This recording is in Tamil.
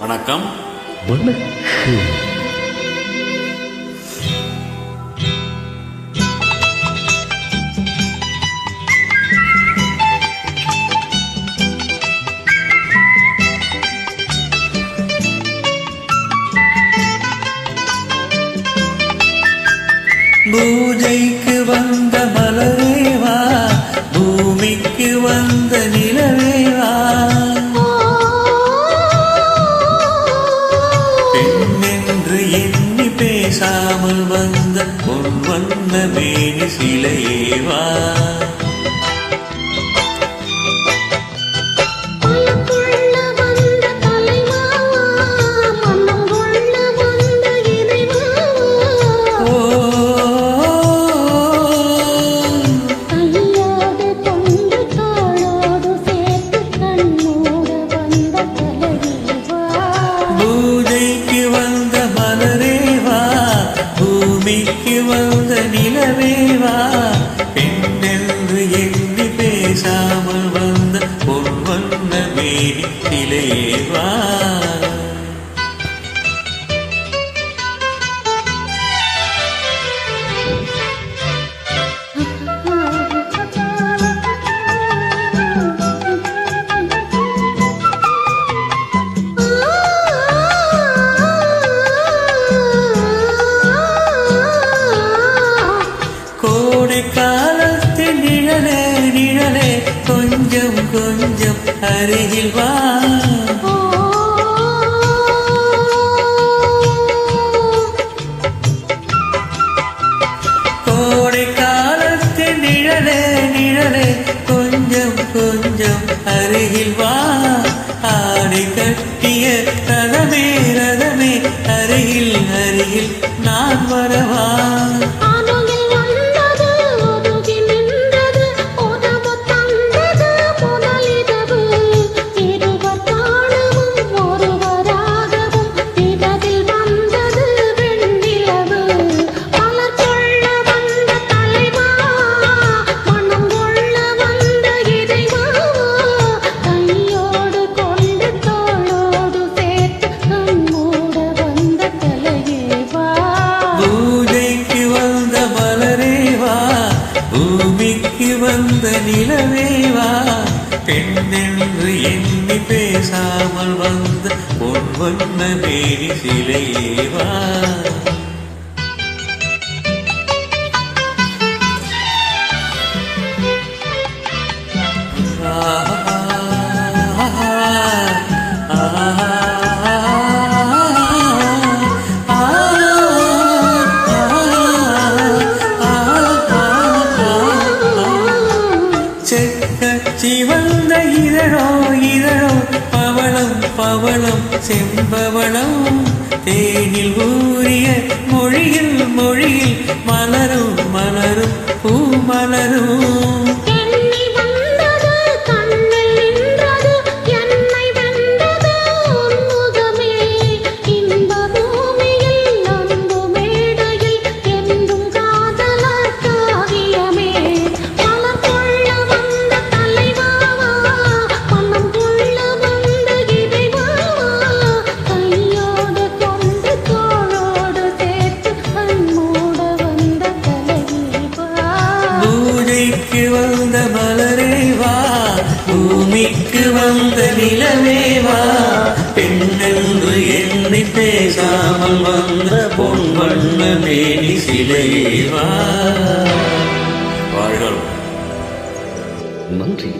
வணக்கம். வணக்கம் பூஜைக்கு வந்த பேசாமல் வந்த நிலவேவா பெண்ணென்று எண்ணி பேசாமல் வந்த பொன் வண்ண மேனி நிலையேவா அருகில் வா. கோடை காலத்து நிழலே நிழலே கொஞ்சம் கொஞ்சம் அருகில் வா. வந்த நிலவேவா பெண்ணென்று எண்ணி பேசாமல் வந்த பொன் வண்ண மேனி சிலையேவா? வந்த இதழோ இதழோ பவளம் பவளம் செம்பவளம். தேனில் ஊறிய மொழியில் மொழியில் மலரும் மலரும் பூ மலரும். பூமிக்கு வந்த மலரேவா பூமிக்கு வந்த நிலமேவா பெண்ணென்று எண்ணி பேசாமல் வந்த பொன் வண்ண மேனி சிலைவா வாழ்கள் நன்றி.